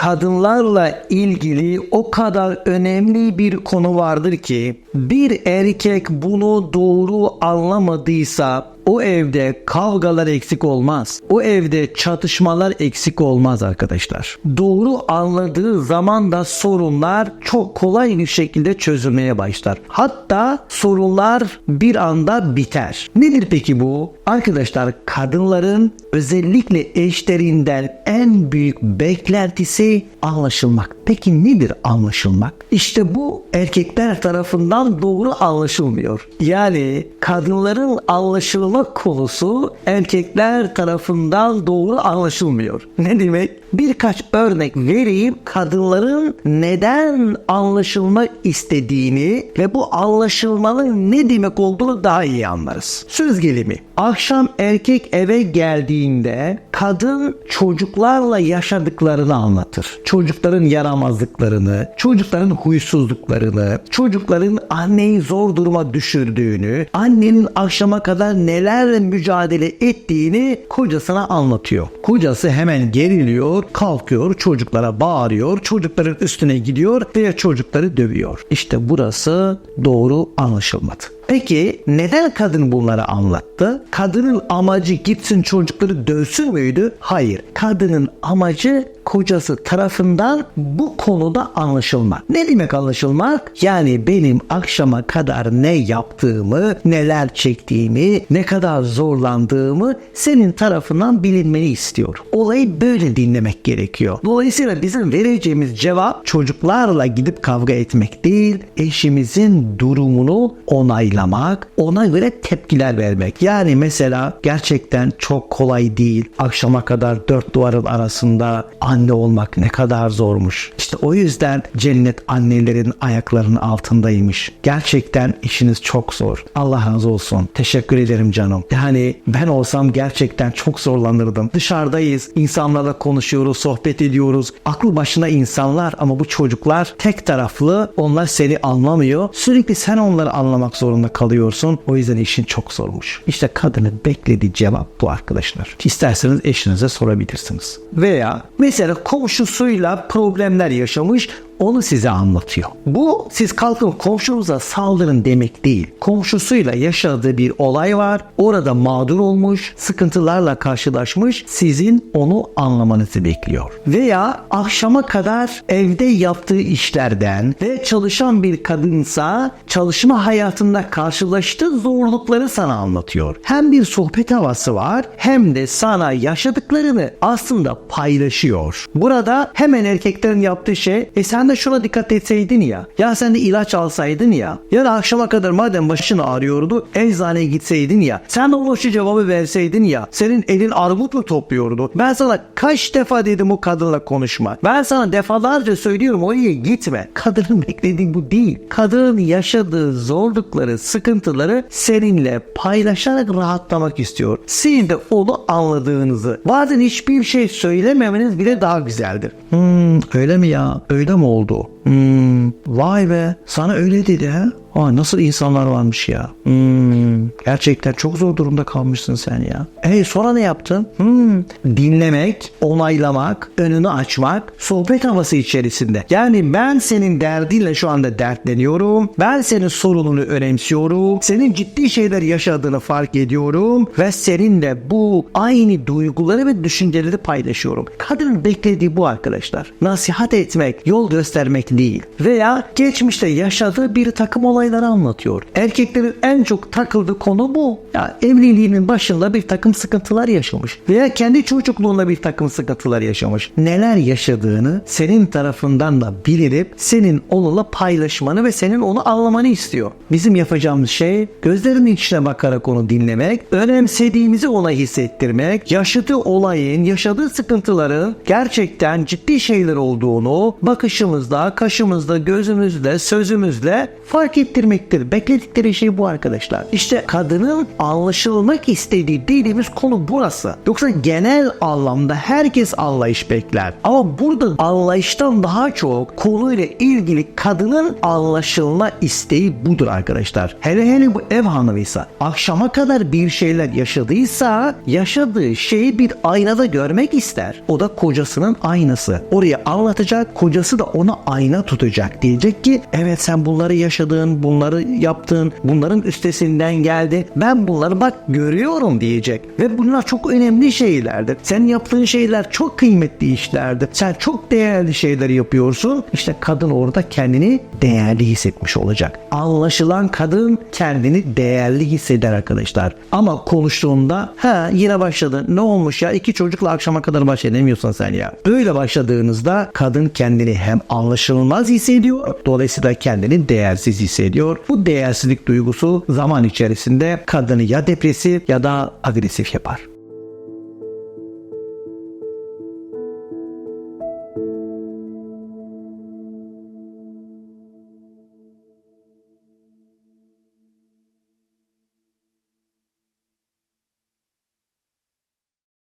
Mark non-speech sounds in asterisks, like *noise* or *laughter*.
kadınlarla ilgili o kadar önemli bir konu vardır ki bir erkek bunu doğru anlamadıysa o evde kavgalar eksik olmaz. O evde çatışmalar eksik olmaz arkadaşlar. Doğru anladığı zaman da sorunlar çok kolay bir şekilde çözülmeye başlar. Hatta sorunlar bir anda biter. Nedir peki bu? Arkadaşlar kadınların özellikle eşlerinden en büyük beklentisi anlaşılmak. Peki nedir anlaşılmak? İşte bu erkekler tarafından doğru anlaşılmıyor. Yani kadınların anlaşılma konusu erkekler tarafından doğru anlaşılmıyor. Ne demek? Birkaç örnek vereyim kadınların neden anlaşılma istediğini ve bu anlaşılmanın ne demek olduğunu daha iyi anlarız. Söz gelimi. Akşam erkek eve geldiğinde kadın çocuklarla yaşadıklarını anlatır. Çocukların yaramazlıklarını, çocukların huysuzluklarını, çocukların anneyi zor duruma düşürdüğünü, annenin akşama kadar nelerle mücadele ettiğini kocasına anlatıyor. Kocası hemen geriliyor, kalkıyor, çocuklara bağırıyor, çocukların üstüne gidiyor ve çocukları dövüyor. İşte burası doğru anlaşılmadı. Peki neden kadın bunları anlattı? Kadının amacı gitsin çocukları dövsün müydü? Hayır. Kadının amacı kocası tarafından bu konuda anlaşılmak. Ne demek anlaşılmak? Yani benim akşama kadar ne yaptığımı, neler çektiğimi, ne kadar zorlandığımı senin tarafından bilinmeni istiyor. Olayı böyle dinlemek gerekiyor. Dolayısıyla bizim vereceğimiz cevap çocuklarla gidip kavga etmek değil, eşimizin durumunu onaylamak, ona göre tepkiler vermek. Yani mesela gerçekten çok kolay değil. Akşama kadar dört duvarın arasında anne olmak ne kadar zormuş. İşte o yüzden cennet annelerin ayaklarının altındaymış. Gerçekten işiniz çok zor. Allah razı olsun. Teşekkür ederim canım. Yani ben olsam gerçekten çok zorlanırdım. Dışarıdayız. insanlarla konuşuyoruz, sohbet ediyoruz. Aklı başına insanlar ama bu çocuklar tek taraflı. Onlar seni anlamıyor. Sürekli sen onları anlamak zorunda kalıyorsun. O yüzden işin çok zormuş. İşte kadının beklediği cevap bu arkadaşlar. İsterseniz eşinize sorabilirsiniz. Veya mesela komşusuyla problemler yaşamış onu size anlatıyor. Bu siz kalkın komşunuza saldırın demek değil. Komşusuyla yaşadığı bir olay var. Orada mağdur olmuş, sıkıntılarla karşılaşmış. Sizin onu anlamanızı bekliyor. Veya akşama kadar evde yaptığı işlerden ve çalışan bir kadınsa çalışma hayatında karşılaştığı zorlukları sana anlatıyor. Hem bir sohbet havası var hem de sana yaşadıklarını aslında paylaşıyor. Burada hemen erkeklerin yaptığı şey e sen de şuna dikkat etseydin ya. Ya sen de ilaç alsaydın ya. Ya da akşama kadar madem başın ağrıyordu eczaneye gitseydin ya. Sen de ona şu cevabı verseydin ya. Senin elin armut mu topluyordu? Ben sana kaç defa dedim o kadınla konuşma. Ben sana defalarca söylüyorum oraya gitme. Kadının *laughs* beklediği bu değil. Kadının yaşadığı zorlukları, sıkıntıları seninle paylaşarak rahatlamak istiyor. Sizin de onu anladığınızı. Bazen hiçbir şey söylememeniz bile daha güzeldir. Hmm, öyle mi ya? Öyle mi oldu? olduğu. Hmm, vay be sana öyle dedi ha? Aa, nasıl insanlar varmış ya. Hmm, gerçekten çok zor durumda kalmışsın sen ya. E sonra ne yaptın? Hmm, dinlemek, onaylamak, önünü açmak, sohbet havası içerisinde. Yani ben senin derdinle şu anda dertleniyorum. Ben senin sorununu önemsiyorum. Senin ciddi şeyler yaşadığını fark ediyorum. Ve seninle bu aynı duyguları ve düşünceleri paylaşıyorum. Kadının beklediği bu arkadaşlar. Nasihat etmek, yol göstermek değil. Veya geçmişte yaşadığı bir takım olayları anlatıyor. Erkeklerin en çok takıldığı konu bu. Ya evliliğinin başında bir takım sıkıntılar yaşamış. Veya kendi çocukluğunda bir takım sıkıntılar yaşamış. Neler yaşadığını senin tarafından da bilirip senin onunla paylaşmanı ve senin onu anlamanı istiyor. Bizim yapacağımız şey gözlerinin içine bakarak onu dinlemek, önemsediğimizi ona hissettirmek, yaşadığı olayın, yaşadığı sıkıntıların gerçekten ciddi şeyler olduğunu bakışımızda, kaşımızla, gözümüzle, sözümüzle fark ettirmektir. Bekledikleri şey bu arkadaşlar. İşte kadının anlaşılmak istediği dediğimiz konu burası. Yoksa genel anlamda herkes anlayış bekler. Ama burada anlayıştan daha çok konuyla ilgili kadının anlaşılma isteği budur arkadaşlar. Hele hele bu ev hanımıysa akşama kadar bir şeyler yaşadıysa yaşadığı şeyi bir aynada görmek ister. O da kocasının aynası. Oraya anlatacak kocası da ona ayna tutacak. Diyecek ki evet sen bunları yaşadın, bunları yaptın, bunların üstesinden geldi. Ben bunları bak görüyorum diyecek. Ve bunlar çok önemli şeylerdir. Sen yaptığın şeyler çok kıymetli işlerdir. Sen çok değerli şeyler yapıyorsun. İşte kadın orada kendini değerli hissetmiş olacak. Anlaşılan kadın kendini değerli hisseder arkadaşlar. Ama konuştuğunda ha yine başladı. Ne olmuş ya? iki çocukla akşama kadar baş edemiyorsun sen ya. Böyle başladığınızda kadın kendini hem anlaşılmaz hissediyor. Dolayısıyla kendini değersiz hissediyor. Bu değersizlik duygusu zaman içerisinde kadını ya depresif ya da agresif yapar.